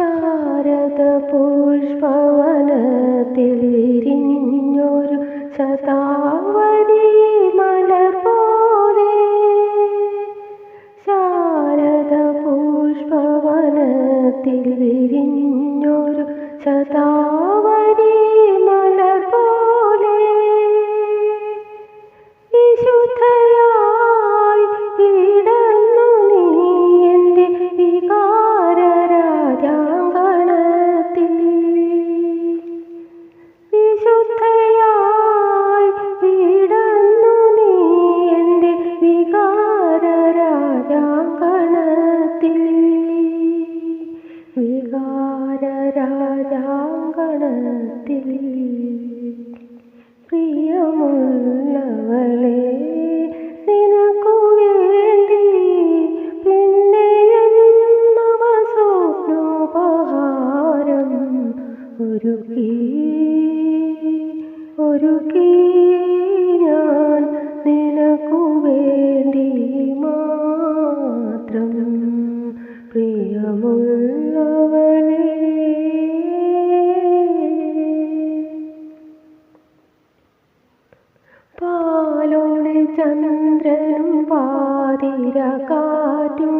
ശാരദ പുഷ്പവനത്തിൽ വിരിഞ്ഞൊരു ശതാവരി മലർ പോലെ. ശാരദ പുഷ്പവനത്തിൽ വിരിഞ്ഞൊരു ശതാവരി രാജാങ്കണത്തിൽ പ്രിയമുള്ളവളെ ഒരു കീ ഒരുക്കി ഒരുക്കി. പാലോടെ ചന്ദ്രനും പാതിര കാറ്റും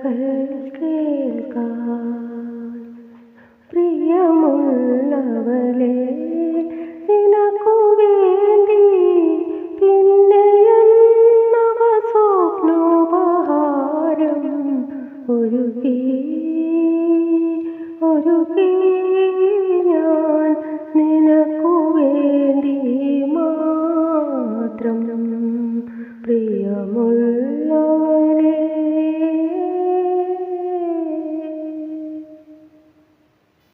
ഒരു കേൾക്കാൻ പ്രിയമുള്ളവളെ നിനക്കു